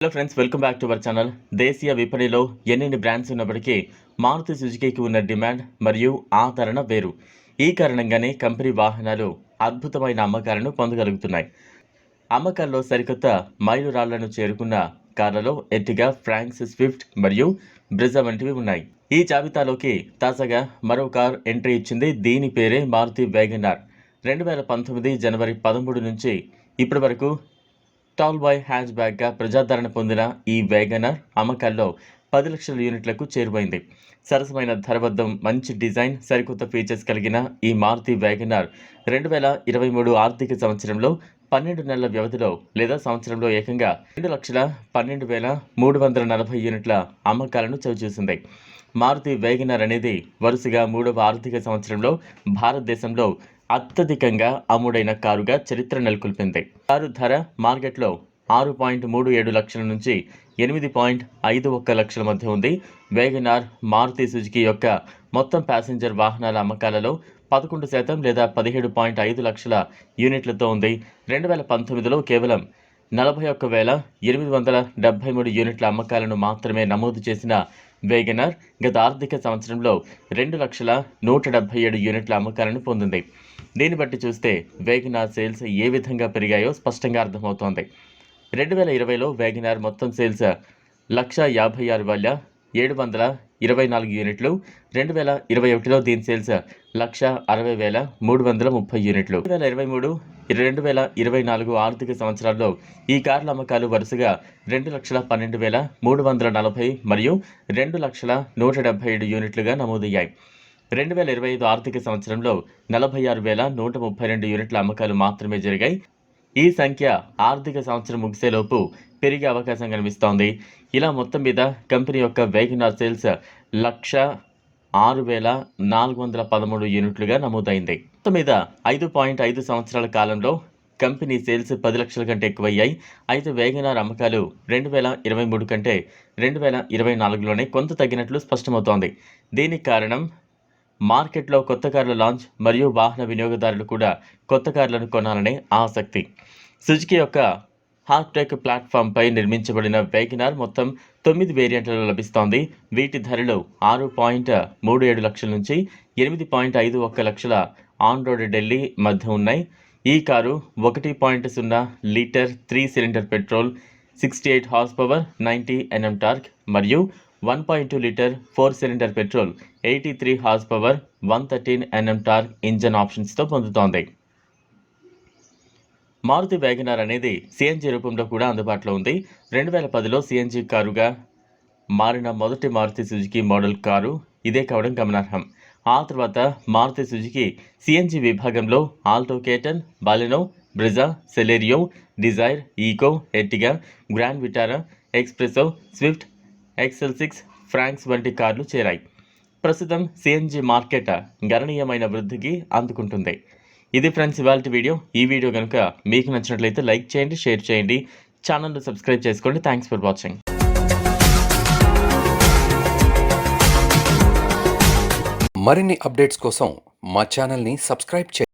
Hello friends welcome back to our channel దేశీయ విపణిలో ఎన్నెన్ని బ్రాండ్స్ ఉన్నప్పటికీ మారుతి సుజుకీకి ఉన్న డిమాండ్ మరియు ఆదరణ వేరు. ఈ కారణంగానే కంపెనీ వాహనాలు అద్భుతమైన అమ్మకాలను పొందగలుగుతున్నాయి. అమ్మకాల్లో సరికొత్త మైలురాళ్ళను చేరుకున్న కార్లలో ఎట్టిగా ఫ్రాంక్స్ స్విఫ్ట్ మరియు బ్రిజా వంటివి ఉన్నాయి. ఈ జాబితాలోకి తాజాగా మరో కార్ ఎంట్రీ ఇచ్చింది. దీని పేరే మారుతి వేగనార్ రెండు వేల పంతొమ్మిది జనవరి పదమూడు నుంచి ఇప్పటి వరకు టాల్ బాయ్ హ్యాచ్ బ్యాగ్గా ప్రజాదరణ పొందిన ఈ వేగనర్ అమ్మకాల్లో పది లక్షల యూనిట్లకు చేరువైంది. సరసమైన ధర వద్ద మంచి డిజైన్ సరికొత్త ఫీచర్స్ కలిగిన ఈ మారుతి వేగనార్ రెండు వేల ఇరవై మూడు ఆర్థిక సంవత్సరంలో పన్నెండు నెలల వ్యవధిలో లేదా సంవత్సరంలో ఏకంగా రెండు లక్షల పన్నెండు వేల మూడు వందల నలభై యూనిట్ల అమ్మకాలను చవిచూసింది. మారుతి వేగనర్ అనేది వరుసగా మూడవ ఆర్థిక సంవత్సరంలో భారతదేశంలో అత్యధికంగా అమ్ముడైన కారుగా చరిత్ర నెలకొల్పింది. కారు ధర మార్కెట్లో ఆరు పాయింట్ మూడు ఏడు లక్షల నుంచి ఎనిమిది పాయింట్ ఐదు ఒక్క లక్షల మధ్య ఉంది. వేగనార్ మారుతి సుజుకి యొక్క మొత్తం ప్యాసింజర్ వాహనాల అమ్మకాలలో పదకొండు శాతం లేదా పదిహేడు పాయింట్ ఐదు లక్షల యూనిట్లతో ఉంది. రెండు వేల పంతొమ్మిదిలో కేవలం నలభై ఒక్క వేల ఎనిమిది వందల డెబ్బై మూడు యూనిట్ల అమ్మకాలను మాత్రమే నమోదు చేసిన వేగనర్ గత ఆర్థిక సంవత్సరంలో రెండు లక్షల నూట డెబ్బై ఏడు యూనిట్ల అమ్మకాలను పొందింది. దీన్ని బట్టి చూస్తే వేగనార్ సేల్స్ ఏ విధంగా పెరిగాయో స్పష్టంగా అర్థమవుతోంది. రెండు వేల ఇరవైలో వేగనార్ మొత్తం సేల్స్ లక్ష యాభై ఆరు వేల ఏడు వందల ఇరవై నాలుగు యూనిట్లు రెండు వేల ఇరవై ఒకటిలో దీని సేల్స్ లక్ష అరవై వేల మూడు వందల ముప్పై యూనిట్లు. రెండు వేల ఇరవై మూడు రెండు వేల ఇరవై నాలుగు ఆర్థిక సంవత్సరాల్లో ఈ కార్ల అమ్మకాలు వరుసగా రెండు లక్షల పన్నెండు వేల మూడు వందల నలభై మరియు రెండు లక్షల నూట డెబ్బై ఏడు యూనిట్లుగా నమోదయ్యాయి. రెండు వేల ఇరవై ఐదు ఆర్థిక సంవత్సరంలో నలభై ఆరు వేల నూట ముప్పై రెండు యూనిట్ల అమ్మకాలు మాత్రమే జరిగాయి. ఈ సంఖ్య ఆర్థిక సంవత్సరం ముగిసేలోపు పెరిగే అవకాశం కనిపిస్తోంది. ఇలా మొత్తం మీద కంపెనీ యొక్క వేగనార్ సేల్స్ లక్ష ఆరు వేల నాలుగు వందల పదమూడు యూనిట్లుగా నమోదైంది. మొత్తం మీద ఐదు పాయింట్ ఐదు సంవత్సరాల కాలంలో కంపెనీ సేల్స్ పది లక్షల కంటే ఎక్కువయ్యాయి. అయితే వేగనార్ అమ్మకాలు రెండు వేల ఇరవై మూడు కంటే రెండు వేల ఇరవై నాలుగులోనే కొంత తగ్గినట్లు స్పష్టమవుతోంది. దీనికి కారణం మార్కెట్లో కొత్త కార్ల లాంచ్ మరియు వాహన వినియోగదారులు కూడా కొత్త కార్లను కొనాలనే ఆసక్తి. సుజుకి యొక్క హార్టెక్ ప్లాట్ఫామ్పై నిర్మించబడిన వేగనార్ మొత్తం తొమ్మిది వేరియంట్లలో లభిస్తోంది. వీటి ధరలు ఆరు పాయింట్ మూడు ఏడు లక్షల నుంచి ఎనిమిది పాయింట్ ఐదు ఒక్క లక్షల ఆన్ రోడ్ ఢిల్లీ మధ్య ఉన్నాయి. ఈ కారు ఒకటి పాయింట్ సున్నా litre three cylinder petrol sixty eight horse power ninety NM torque మరియు one point two litre four cylinder petrol eighty three horse power one thirteen NM torque engine ఆప్షన్స్తో పొందుతోంది. మారుతి వ్యాగనార్ అనేది CNG రూపంలో కూడా అందుబాటులో ఉంది. రెండు వేల పదిలో సిఎన్జి కారుగా మారిన మొదటి మారుతి సుజుకి మోడల్ కారు ఇదే కావడం గమనార్హం. ఆ తర్వాత మారుతి సుజుకి సిఎన్జి విభాగంలో Alto K ten Baleno Brezza Celerio Dzire Eeco Ertiga Grand Vitara S Presso Swift XL six Fronx వంటి కార్లు చేరాయి. ప్రస్తుతం సిఎన్జి మార్కెట్ గణనీయమైన వృద్ధికి అందుకుంటుంది. ఇది ఫ్రెండ్స్ ఇవాళ వీడియో. ఈ వీడియో కనుక మీకు నచ్చినట్లయితే లైక్ చేయండి షేర్ చేయండి. ఛానల్ను సబ్స్క్రైబ్ చేసుకోండి. థ్యాంక్స్ ఫర్ వాచింగ్ మరిన్ని అప్డేట్స్ కోసం మా ఛానల్ని సబ్స్క్రైబ్ చేయండి.